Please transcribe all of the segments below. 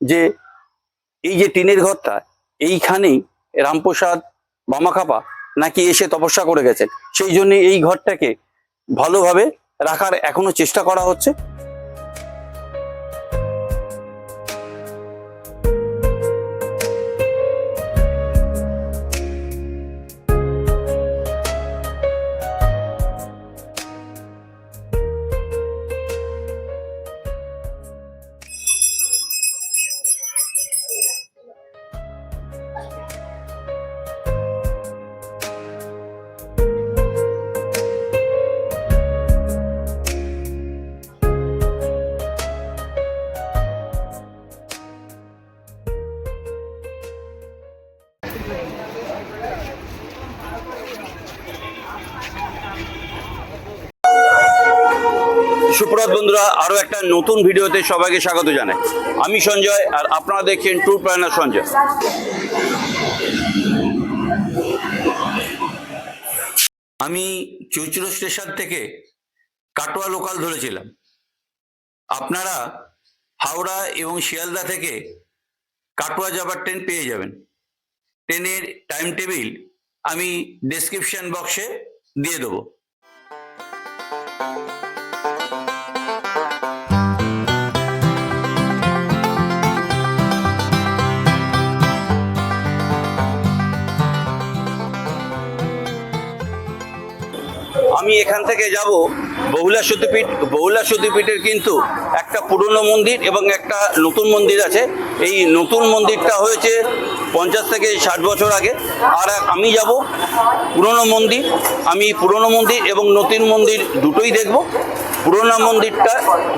যে এই যে টিনের ঘরটা, এইখানেই রামপ্রসাদ বামাখাপা নাকি এসে তপস্যা করে গেছেন। সেই জন্য এই ঘরটাকে ভালোভাবে রাখার এখনও চেষ্টা করা হচ্ছে। সুপ্রভাত বন্ধুরা, আরও একটা নতুন ভিডিওতে সবাইকে স্বাগত জানাই। আমি সঞ্জয় আর আপনারা দেখছেন ট্যুর প্ল্যানার সঞ্জয়। আমি চৌচুরো স্টেশন থেকে কাটোয়া লোকাল ধরেছিলাম। আপনারা হাওড়া এবং শিয়ালদা থেকে কাটোয়া যাবার ট্রেন পেয়ে যাবেন। ট্রেনের টাইম টেবিল আমি ডেসক্রিপশন বক্সে দিয়ে দেবো। আমি এখান থেকে যাব বহুলা সতীপীঠ, বহুলা সতীপীঠের কিন্তু একটা পুরনো মন্দির এবং একটা নতুন মন্দির আছে। এই নতুন মন্দিরটা হয়েছে পঞ্চাশ থেকে ষাট বছর আগে। আর আমি যাব পুরনো মন্দির, আমি পুরনো মন্দির এবং নতুন মন্দির দুটোই দেখব। পুরোনো মন্দিরটা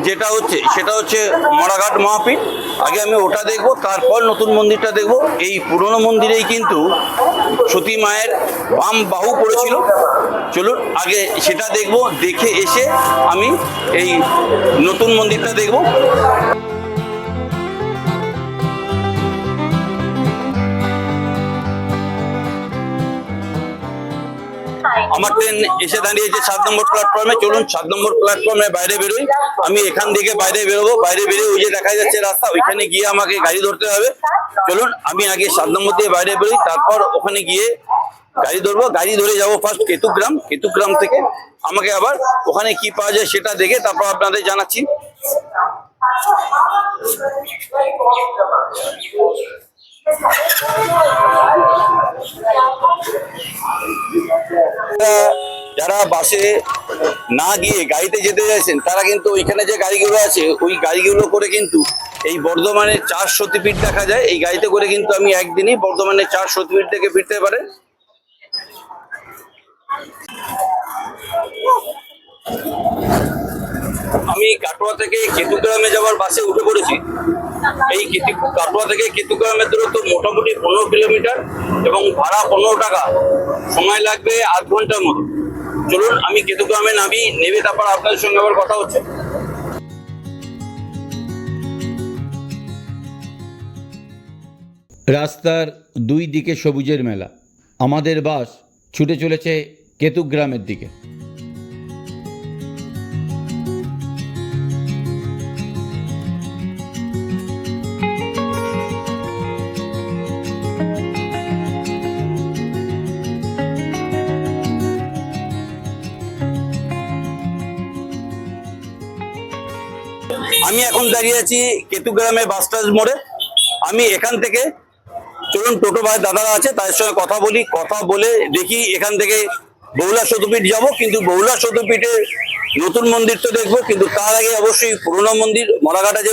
যেটা হচ্ছে, সেটা হচ্ছে মরাঘাট মহাপীঠ। আগে আমি ওটা দেখব, তারপর নতুন মন্দিরটা দেখব। এই পুরনো মন্দিরেই কিন্তু সতী মায়ের বাম বাহু পড়েছিল। চলুন, আগে সেটা দেখব, দেখে এসে আমি এই নতুন মন্দিরটা দেখব। আমার ট্রেন এসে দাঁড়িয়েছে সাত নম্বর প্ল্যাটফর্মে চলুন সাত নম্বর প্ল্যাটফর্মে বাইরে বেরোই। আমি এখান থেকে বাইরে বেরোবো, বাইরে বেরিয়ে ওই যে দেখা যাচ্ছে রাস্তা, ওইখানে গিয়ে আমাকে গাড়ি ধরতে হবে। চলুন, আমি আগে সাত নম্বর দিয়ে বাইরে বেরোই, তারপর ওখানে গিয়ে গাড়ি ধরবো। গাড়ি ধরে যাব ফার্স্ট কেতুগ্রাম কেতুগ্রাম থেকে আমাকে আবার ওখানে কি পাওয়া যায় সেটা দেখে তারপর আপনাদের জানাচ্ছি। যারা- বাসে না গিয়ে গাড়িতে যেতে চাইছেন, তারা কিন্তু ওইখানে যে গাড়িগুলো আছে, ওই গাড়িগুলো করে কিন্তু এই বর্ধমানে চার সতীপীঠ দেখা যায়। এই গাড়িতে করে কিন্তু আমি একদিনই বর্ধমানের চার সতীপীঠ থেকে ফিরতে পারেন আমি কাটোয়া থেকে কেতুগ্রামে যাওয়ার বাসে উঠে পড়েছি। এই কাটোয়া থেকে কেতুগ্রামের দূরত্ব মোটামুটি পনেরো কিলোমিটার এবং ভাড়া পনেরো টাকা। সময় লাগবে আধ ঘণ্টার মতো। চলুন, আমি কেতুগ্রামে নামি নেবে তারপর আপনাদের সঙ্গে আবার কথা হচ্ছে। রাস্তার দুই দিকে সবুজের মেলা। আমাদের বাস ছুটে চলেছে কেতুগ্রামের দিকে। দাঁড়িয়ে আছি কেতুগ্রামে বাস স্ট্যান্ড মোড়ে। আমি এখান থেকে, চলুন, টোটো ভাই দাদারা আছে, তাদের সঙ্গে কথা বলি, কথা বলে দেখি এখান থেকে বহুলা সতীপীঠ যাব, কিন্তু বহুলা সতীপীঠে নতুন মন্দির তো দেখব, কিন্তু তার আগে অবশ্যই পুরোনো মন্দির, মরাঘাটা যে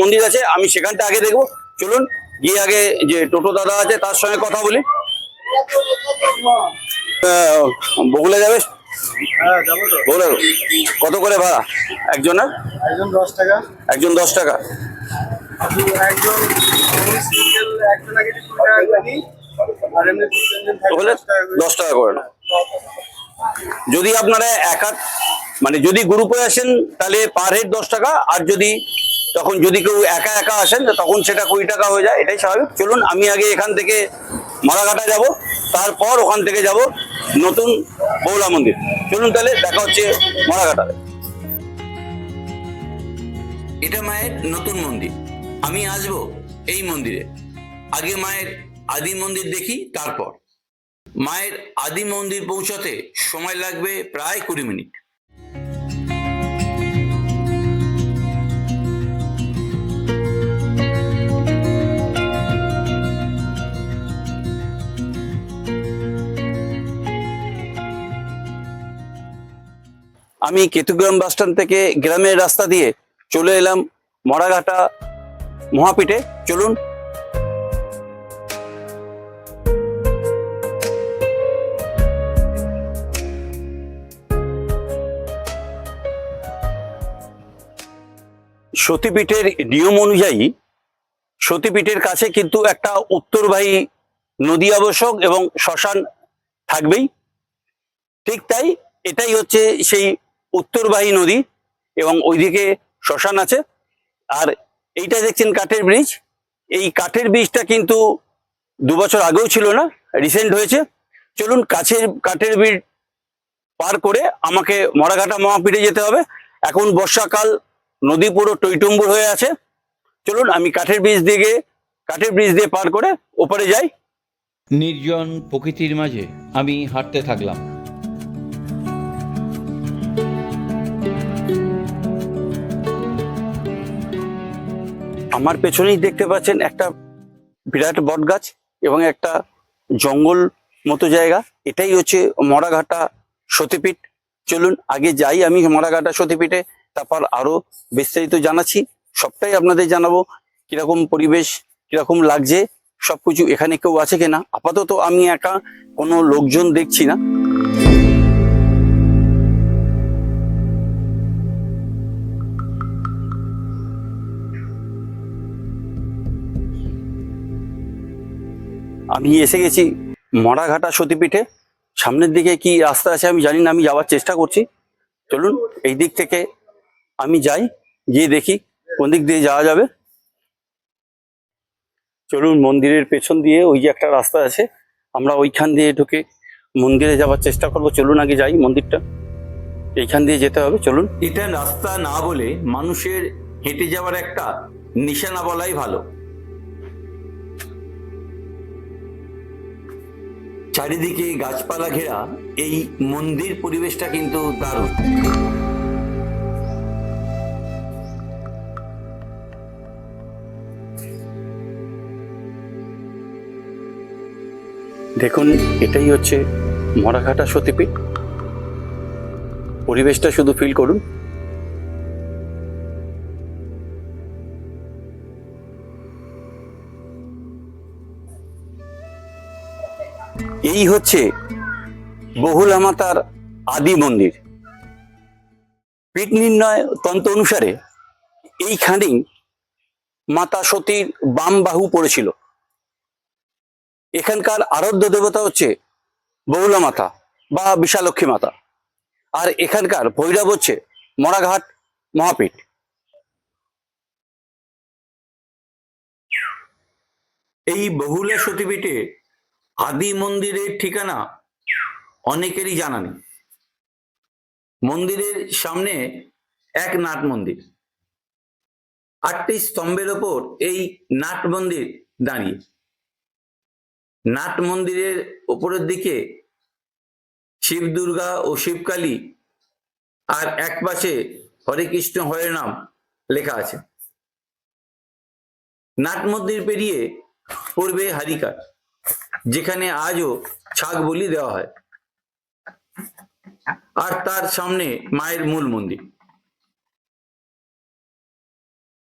মন্দির আছে, আমি সেখানটা আগে দেখব। চলুন, গিয়ে আগে যে টোটো দাদা আছে, তার সঙ্গে কথা বলি। বগুলা যাবে বগুলা কত করে ভাড়া? একজনের একজন দশ টাকা। একজন দশ টাকা। দশ টাকা করে না যদি আপনারা একা মানে যদি গ্রুপে আসেন তাহলে পার হেড দশ টাকা আর যদি তখন যদি কেউ একা একা আসেন তখন সেটা কুড়ি টাকা হয়ে যায় এটাই স্বাভাবিক। চলুন আমি আগে এখান থেকে মারাঘাটা যাব তারপর ওখান থেকে যাব। নতুন বৌলা মন্দির। চলুন তাহলে দেখা হচ্ছে মরাঘাটালে এটা মায়ের নতুন মন্দির। আমি আসব এই মন্দিরে। আগে মায়ের আদি মন্দির দেখি, তারপর। মায়ের আদি মন্দির পৌঁছাতে সময় লাগবে প্রায় কুড়ি মিনিট। আমি কেতুগ্রাম বাসস্ট্যান্ড থেকে গ্রামের রাস্তা দিয়ে চলে এলাম মরাঘাটা মহাপীঠে। চলুন। সতীপীঠের নিয়ম অনুযায়ী সতীপীঠের কাছে কিন্তু একটা উত্তরবাহী নদী আবশ্যক এবং শ্মশান থাকবেই। ঠিক তাই এটাই হচ্ছে সেই উত্তরবাহী নদী এবং ওইদিকে শ্মশান আছে। আর এইটা দেখছেন কাঠের ব্রিজ এই কাঠের ব্রিজটা কিন্তু দু বছর আগেও ছিল না রিসেন্ট হয়েছে। চলুন কাছের কাঠের ব্রিজ পার করে আমাকে মরাঘাটা মহাপীঠে যেতে হবে। এখন বর্ষাকাল, নদী পুরো টইটুম্বুর হয়ে আছে। চলুন আমি কাঠের ব্রিজ দিকে কাঠের ব্রিজ দিয়ে পার করে ওপারে যাই। নির্জন প্রকৃতির মাঝে আমি হাঁটতে থাকলাম। আমার পেছনেই দেখতে পাচ্ছেন একটা বিরাট বট গাছ এবং একটা জঙ্গল মতো জায়গা। এটাই হচ্ছে মরাঘাটা সতীপীঠ। চলুন আগে যাই আমি মরাঘাটা সতীপীঠে, তারপর আরও বিস্তারিত জানাচ্ছি। সবটাই আপনাদের জানাব, কীরকম পরিবেশ, কীরকম লাগছে, সবকিছু এখানে কেউ আছে কিনা? আপাতত আমি একা, কোনো লোকজন দেখছি না। আমি এসে গেছি মরাঘাটা সতীপীঠে। সামনের দিকে কি রাস্তা আছে আমি জানি না, আমি যাওয়ার চেষ্টা করছি। চলুন, এই দিক থেকে আমি যাই, গিয়ে দেখি কোন দিক দিয়ে যাওয়া যাবে। চলুন মন্দিরের পেছন দিয়ে, ওই যে একটা রাস্তা আছে, আমরা ওইখান দিয়ে ঢুকে মন্দিরে যাওয়ার চেষ্টা করব। চলুন আগে যাই মন্দিরটা। এইখান দিয়ে যেতে হবে, চলুন। এটা রাস্তা না বলে মানুষের হেঁটে যাওয়ার একটা নিশানা বলাই ভালো। চারিদিকে গাছপালা ঘেরা, এই মন্দির পরিবেশটা কিন্তু দারুণ। দেখুন, এটাই হচ্ছে মরাঘাটা সতীপীঠ। পরিবেশটা শুধু ফিল করুন। এই হচ্ছে বহুলা মাতার আদি মন্দির। পীঠ নির্ণয় তন্ত্র অনুসারে এইখানেই মাতা সতীর বাম বাহু পড়েছিল। এখানকার আরাধ্য দেবতা হচ্ছে বহুলা মাতা বা বিশালক্ষী মাতা। আর এখানকার ভৈরব হচ্ছে মরাঘাট মহাপীঠ। এই বহুলা সতীপীঠে আদি মন্দিরের ঠিকানা অনেকেরই জানা নেই। মন্দিরের সামনে এক নাট মন্দির। আটটি স্তম্ভের ওপর এই নাট মন্দির দাঁড়িয়ে। নাট মন্দিরের ওপরের দিকে শিব দুর্গা ও শিবকালী আর এক পাশে হরে কৃষ্ণ, হরে নাম লেখা আছে। নাট মন্দির পেরিয়ে পড়বে হারিকার। যেখানে আজও ছাগ বলি দেওয়া হয়। আর তার সামনে মায়ের মূল মন্দির।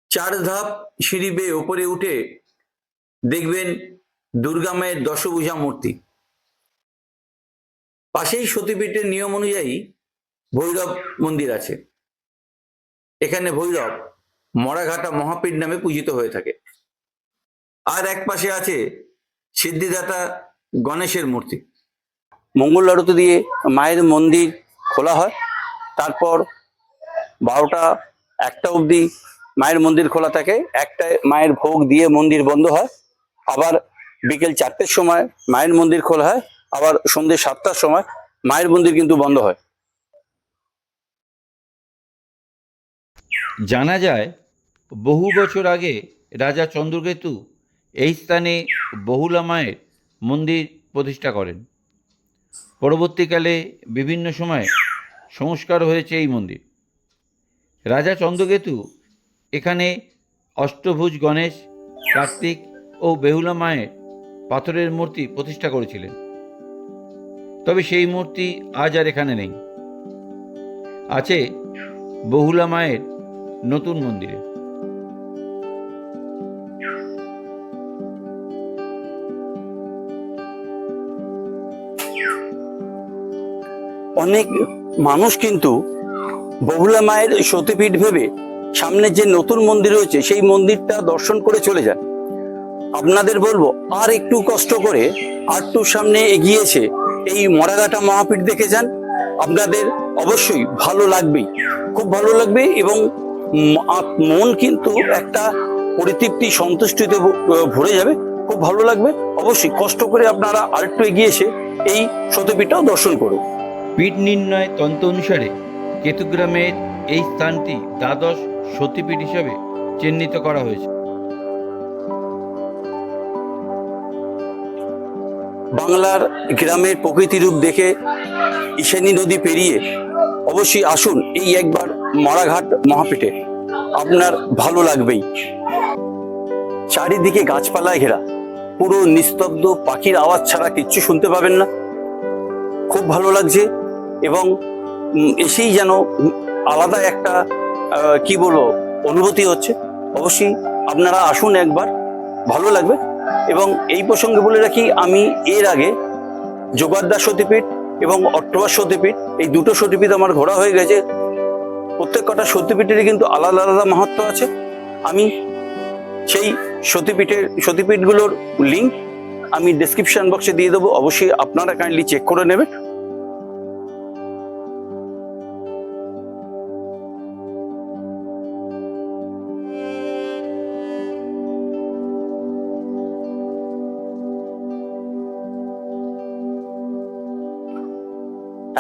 চার ধাপ সিঁড়ি বেয়ে ওপরে উঠে দেখবেন দুর্গা মায়ের দশভূজা মূর্তি। পাশেই সতীপীঠের নিয়ম অনুযায়ী ভৈরব মন্দির আছে। এখানে ভৈরব মরাঘাটা মহাপীঠ নামে পূজিত হয়ে থাকে। আর এক পাশে আছে সিদ্ধিদাতা গণেশের মূর্তি। মঙ্গল আরতি দিয়ে মায়ের মন্দির খোলা হয়। তারপর বারোটা একটা অবধি মায়ের মন্দির খোলা থাকে। একটায় মায়ের ভোগ দিয়ে মন্দির বন্ধ হয়। আবার বিকেল চারটের সময় মায়ের মন্দির খোলা হয়। আবার সন্ধ্যে সাতটার সময় মায়ের মন্দির কিন্তু বন্ধ হয়। জানা যায় বহু বছর আগে রাজা চন্দ্রকেতু এই স্থানে বহুলা মায়ের মন্দির প্রতিষ্ঠা করেন। পরবর্তীকালে বিভিন্ন সময়ে সংস্কার হয়েছে এই মন্দির। রাজা চন্দ্রকেতু এখানে অষ্টভুজ গণেশ, কার্তিক ও বেহুলা মায়ের পাথরের মূর্তি প্রতিষ্ঠা করেছিলেন। তবে সেই মূর্তি আজ আর এখানে নেই। আছে বহুলা মায়ের নতুন মন্দিরে। অনেক মানুষ কিন্তু বহুলা মায়ের সতীপীঠ ভেবে সামনে যে নতুন মন্দির রয়েছে, সেই মন্দিরটা দর্শন করে চলে যায় আপনাদের বলব, আর একটু কষ্ট করে একটু সামনে এগিয়েছে এই মরাগাটা মহাপীঠ দেখে যান। আপনাদের অবশ্যই ভালো লাগবেই, খুব ভালো লাগবে এবং মন কিন্তু একটা পরিতৃপ্তি, সন্তুষ্টিতে ভরে যাবে, খুব ভালো লাগবে। অবশ্যই কষ্ট করে আপনারা আরেকটু এগিয়ে এসে এই সতীপীঠটাও দর্শন করুন। পীঠ নির্ণয় তন্ত্র অনুসারে কেতুগ্রামের এই স্থানটি দ্বাদশ সতীপীঠ হিসাবে চিহ্নিত করা হয়েছে। বাংলার গ্রামের প্রকৃতি রূপ দেখে ঈশানী নদী পেরিয়ে অবশ্যই আসুন এই একবার মরাঘাট মহাপীঠে। আপনার ভালো লাগবেই। চারিদিকে গাছপালায় ঘেরা, পুরো নিস্তব্ধ পাখির আওয়াজ ছাড়া কিচ্ছু শুনতে পাবেন না। খুব ভালো লাগছে এবং এসেই যেন আলাদা একটা কি বলব, অনুভূতি হচ্ছে। অবশ্যই আপনারা আসুন একবার, ভালো লাগবে। এবং এই প্রসঙ্গে বলে রাখি, আমি এর আগে যোগাদ্দার সতীপীঠ এবং অট্টবার সতীপীঠ, এই দুটো সতীপীঠ আমার ঘোরা হয়ে গেছে। প্রত্যেক কটা সতীপীঠেরই কিন্তু আলাদা আলাদা মাহাত্ম আছে। আমি সেই সতীপীঠের, সতীপীঠগুলোর লিঙ্ক আমি ডেসক্রিপশন বক্সে দিয়ে দেবো। অবশ্যই আপনারা কাইন্ডলি চেক করে নেবেন।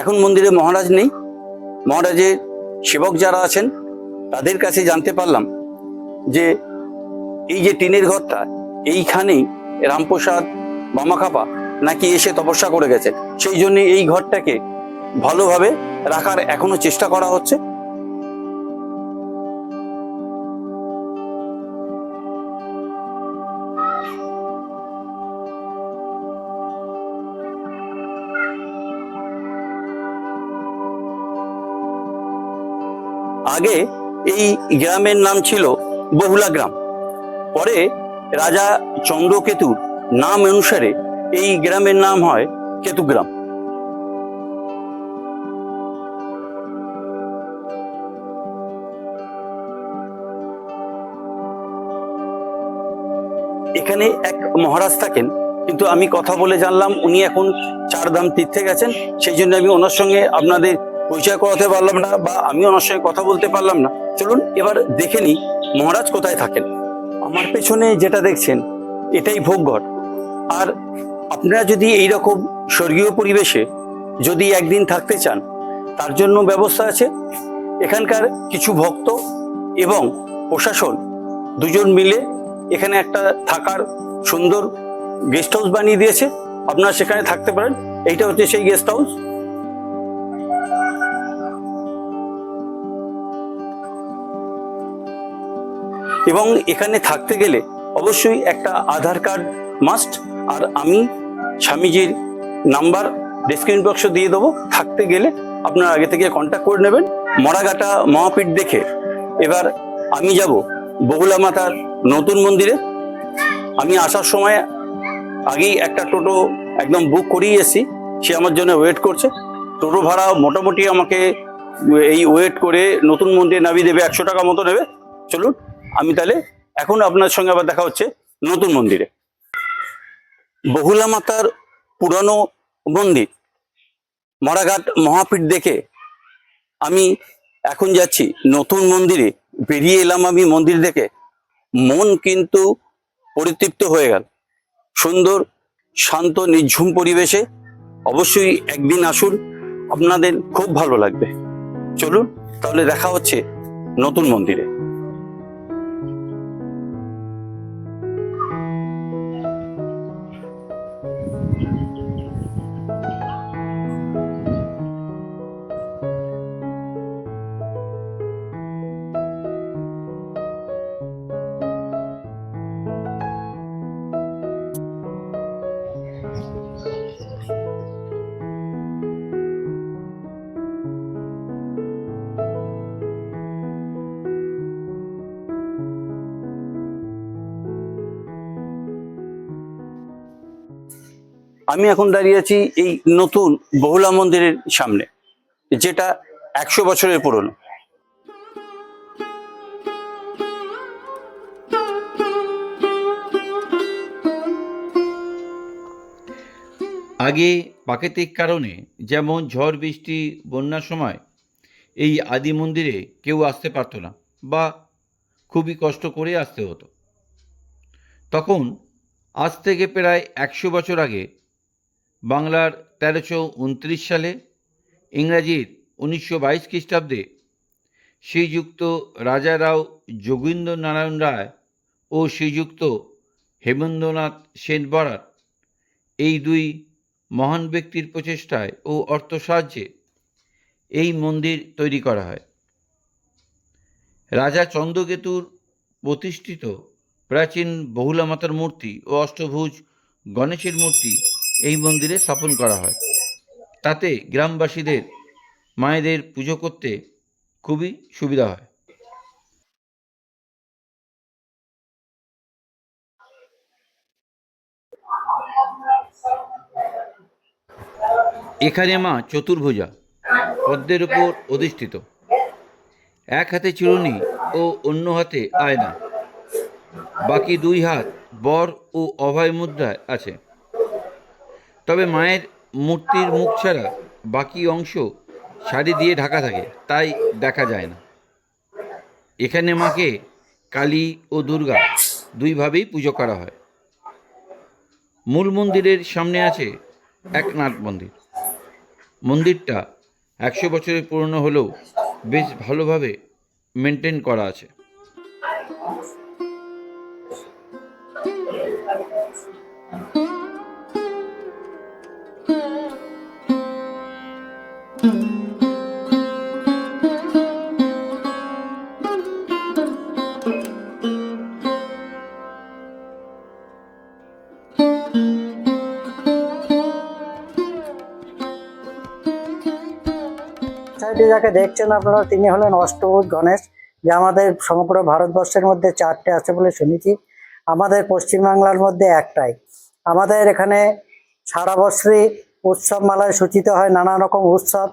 এখন মন্দিরে মহারাজ নেই। মহারাজের সেবক যারা আছেন, তাদের কাছে জানতে পারলাম যে এই যে টিনের ঘরটা, এইখানেই রামপ্রসাদ, মামাখাপা নাকি এসে তপস্যা করে গেছে। সেই জন্য এই ঘরটাকে ভালোভাবে রাখার এখনও চেষ্টা করা হচ্ছে। আগে এই গ্রামের নাম ছিল বহুলা গ্রাম। পরে রাজা চন্দ্রকেতুর নাম অনুসারে এই গ্রামের নাম হয় কেতুগ্রাম। এখানে এক মহারাজ থাকেন, কিন্তু আমি কথা বলে জানলাম, উনি এখন চারধাম তীর্থে গেছেন, সেই জন্য আমি ওনার সঙ্গে আপনাদের পরিচয় করাতে পারলাম না বা আমি ওনার সঙ্গে কথা বলতে পারলাম না। চলুন, এবার দেখে নিই মহারাজ কোথায় থাকেন। আমার পেছনে যেটা দেখছেন, এটাই ভোগঘর। আর আপনারা যদি এই রকম স্বর্গীয় পরিবেশে যদি একদিন থাকতে চান, তার জন্য ব্যবস্থা আছে। এখানকার কিছু ভক্ত এবং প্রশাসন দুজন মিলে এখানে একটা থাকার সুন্দর গেস্ট হাউস বানিয়ে দিয়েছে। আপনারা সেখানে থাকতে পারেন। এইটা হচ্ছে সেই গেস্ট হাউস। এবং এখানে থাকতে গেলে অবশ্যই একটা আধার কার্ড মাস্ট আর আমি স্বামীজির নাম্বার ডেসক্রিপশন বক্সে দিয়ে দেবো। থাকতে গেলে আপনারা আগে থেকে কন্ট্যাক্ট করে নেবেন। মরাগাটা মহাপীঠ দেখে এবার আমি যাব বহুলা মাতার নতুন মন্দিরে। আমি আসার সময় আগেই একটা টোটো একদম বুক করিয়ে এসেছি। সে আমার জন্য ওয়েট করছে। টোটো ভাড়া মোটামুটি আমাকে এই ওয়েট করে নতুন মন্দিরে নামিয়ে দেবে, একশো টাকা মতো নেবে। চলুন আমি তাহলে এখন আপনার সঙ্গে আবার দেখা হচ্ছে নতুন মন্দিরে। বহুলা মাতার পুরানো মন্দির, মরাঘাট মহাপীঠ দেখে আমি এখন যাচ্ছি নতুন মন্দিরে। বেরিয়ে এলাম আমি মন্দির দেখে, মন কিন্তু পরিতৃপ্ত হয়ে গেল। সুন্দর, শান্ত, নিঝুম পরিবেশে অবশ্যই একদিন আসুন, আপনাদের খুব ভালো লাগবে। চলুন, তাহলে দেখা হচ্ছে নতুন মন্দিরে। আমি এখন দাঁড়িয়ে আছি এই নতুন বহুলা মন্দিরের সামনে, যেটা একশো বছরের পুরনো। আগে প্রাকৃতিক কারণে যেমন ঝড়, বৃষ্টি, বন্যার সময় এই আদি মন্দিরে কেউ আসতে পারতো না বা খুবই কষ্ট করে আসতে হতো। তখন আজ থেকে প্রায় একশো বছর আগে বাংলার তেরোশো উনত্রিশ সালে ইংরাজির উনিশশো বাইশ খ্রিস্টাব্দে শ্রীযুক্ত রাজারাও যোগীন্দ্র নারায়ণ রায় ও শ্রীযুক্ত হেমেন্দ্রনাথ সেন বরাট এই দুই মহান ব্যক্তির প্রচেষ্টায় ও অর্থ সাহায্যে এই মন্দির তৈরি করা হয়। রাজা চন্দ্রকেতুর প্রতিষ্ঠিত প্রাচীন বহুলা মাতার মূর্তি ও অষ্টভুজ গণেশের মূর্তি এই মন্দিরে স্থাপন করা হয়। তাতে গ্রামবাসীদের মায়েদের পুজো করতে খুবই সুবিধা হয়। এখানে মা চতুর্ভুজা পদ্মের উপর অধিষ্ঠিত। এক হাতে চিরুনি ও অন্য হাতে আয়না। বাকি দুই হাত বর ও অভয় মুদ্রায় আছে। তবে মায়ের মূর্তির মুখ ছাড়া বাকি অংশ শাড়ি দিয়ে ঢাকা থাকে, তাই দেখা যায় না। এখানে মাকে কালী ও দুর্গা দুইভাবেই পুজো করা হয়। মূল মন্দিরের সামনে আছে একনাথ মন্দির। মন্দিরটা একশো বছরের পুরনো হলেও বেশ ভালোভাবে মেনটেন করা আছে। যাকে দেখছেন আপনারা, তিনি হলেন অষ্টভুজ গণেশ, যে আমাদের সমগ্র ভারতবর্ষের মধ্যে চারটে আছে বলে শুনেছি। আমাদের পশ্চিমবাংলার মধ্যে একটাই। আমাদের এখানে সারা বছরই উৎসব মালায় সূচিত হয় নানা রকম উৎসব।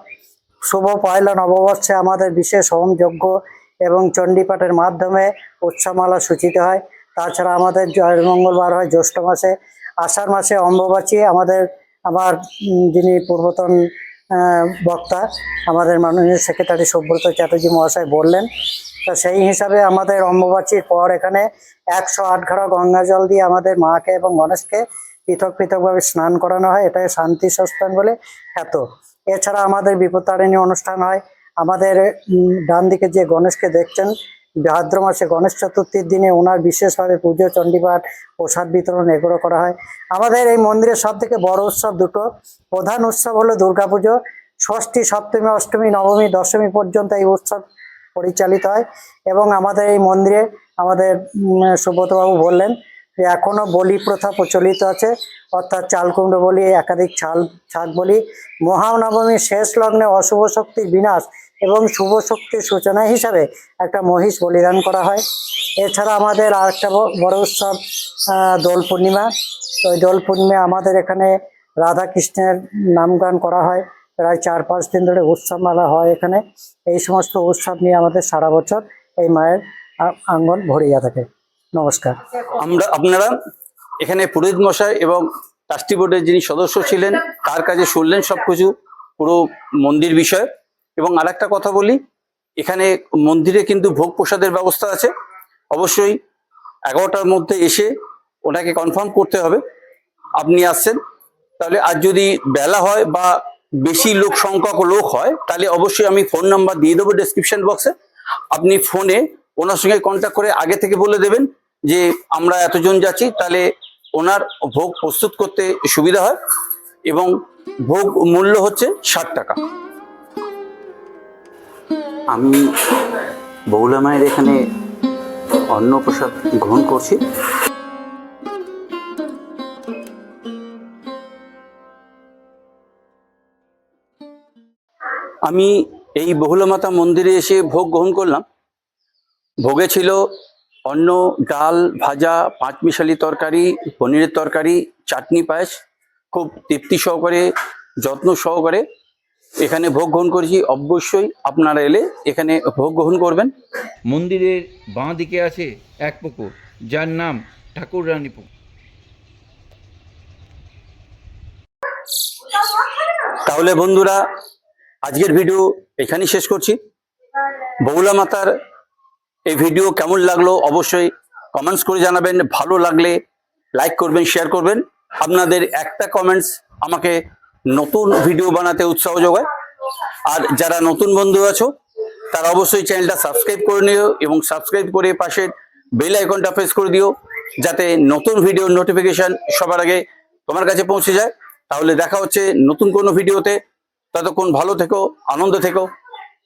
শুভ পয়লা নববর্ষে আমাদের বিশেষ হোম যজ্ঞ এবং চণ্ডীপাঠের মাধ্যমে উৎসবমালা সূচিত হয়। তাছাড়া আমাদের মঙ্গলবার হয় জ্যৈষ্ঠ মাসে। আষাঢ় মাসে অম্বুবাচী আমাদের, আমার যিনি পূর্বতন বক্তা। আমাদের মাননীয় সেক্রেটারি সুব্রত চ্যাটার্জি মহাশয় বললেন, তা সেই হিসাবে আমাদের অম্বুবাচীর পর এখানে একশো আট ঘড়া গঙ্গা জল দিয়ে আমাদের মাকে এবং গণেশকে পৃথক পৃথকভাবে স্নান করানো হয়। এটাই শান্তি সস্থান বলে খ্যাত। এছাড়া আমাদের বিপত্তারিণী অনুষ্ঠান হয়। আমাদের ডান দিকে যে গণেশকে দেখছেন ভাদ্র মাসে গণেশ চতুর্থীর দিনে ওনার বিশেষভাবে পুজো, চণ্ডীপাঠ প্রসাদ বিতরণ এগুলো করা হয়। আমাদের এই মন্দিরের সব থেকে বড় উৎসব দুটো। প্রধান উৎসব হলো দুর্গাপুজো। ষষ্ঠী, সপ্তমী, অষ্টমী, নবমী, দশমী পর্যন্ত এই উৎসব পরিচালিত হয় এবং আমাদের এই মন্দিরে আমাদের সুব্রতবাবু বললেন যে এখনও বলি প্রথা প্রচলিত আছে। অর্থাৎ চাল কুমড়ো বলি, একাধিক ছাল ছাগ বলি। মহানবমীর শেষ লগ্নে অশুভ শক্তির বিনাশ এবং শুভ শক্তির সূচনা হিসাবে একটা মহিষ বলিদান করা হয়। এছাড়া আমাদের আরেকটা ব- বড় উৎসব দোল পূর্ণিমা। তো ওই দোল পূর্ণিমা আমাদের এখানে রাধা কৃষ্ণের নামগান করা হয়। প্রায় চার পাঁচ দিন ধরে উৎসব মেলা হয় এখানে। এই সমস্ত উৎসব নিয়ে আমাদের সারা বছর এই মায়ের আঙ্গন ভরিয়া থাকে। নমস্কার। আমরা, আপনারা এখানে পুরোহিত মশাই এবং ট্রাস্টি বোর্ডের যিনি সদস্য ছিলেন, তার কাছে শুনলেন সব কিছু পুরো মন্দির বিষয়। এবং আরেকটা কথা বলি, এখানে মন্দিরে কিন্তু ভোগ প্রসাদের ব্যবস্থা আছে। অবশ্যই এগারোটার মধ্যে এসে ওনাকে কনফার্ম করতে হবে। আপনি আসছেন, তাহলে আর যদি বেলা হয় বা বেশি লোক সংখ্যক লোক হয়, তাহলে অবশ্যই আমি ফোন নাম্বার দিয়ে দেবো ডেসক্রিপশন বক্সে আপনি ফোনে ওনার সঙ্গে কন্ট্যাক্ট করে আগে থেকে বলে দেবেন যে আমরা এতজন যাচ্ছি, তাহলে ওনার ভোগ প্রস্তুত করতে সুবিধা হয় এবং ভোগ মূল্য হচ্ছে ষাট টাকা। আমি বৌলা মায়ের এখানে অন্নপ্রসাদ গ্রহণ করছি। আমি এই বহুলমাতা মন্দিরে এসে ভোগ গ্রহণ করলাম। ভোগে ছিল অন্ন, ডাল, ভাজা, পাঁচমিশালি তরকারি, পনিরের তরকারি, চাটনি পায়েস, খুব তৃপ্তি সহকারে, যত্ন সহকারে এখানে ভোগ গ্রহণ করেছি অবশ্যই আপনারা এলে এখানে ভোগ গ্রহণ করবেন। মন্দিরের বাঁ দিকে আছে এক পুকুর যার নাম ঠাকুর রানী পুকুর। তাহলে বন্ধুরা আজকের ভিডিও এখানেই শেষ করছি। বৌলা মাতার এই ভিডিও কেমন লাগল অবশ্যই কমেন্টস করে জানাবেন। ভালো লাগলে লাইক করবেন শেয়ার করবেন। আপনাদের একটা কমেন্টস আমাকে নতুন ভিডিও বানাতে উৎসাহ যোগায়। আর যারা নতুন বন্ধু আছো, তারা অবশ্যই চ্যানেলটা সাবস্ক্রাইব করে নিও এবং সাবস্ক্রাইব করে পাশের বেল আইকনটা প্রেস করে দিও, যাতে নতুন ভিডিওর নোটিফিকেশন সবার আগে তোমার কাছে পৌঁছে যায়। তাহলে দেখা হচ্ছে নতুন কোনো ভিডিওতে ততক্ষণ ভালো থেকো, আনন্দ থেকো।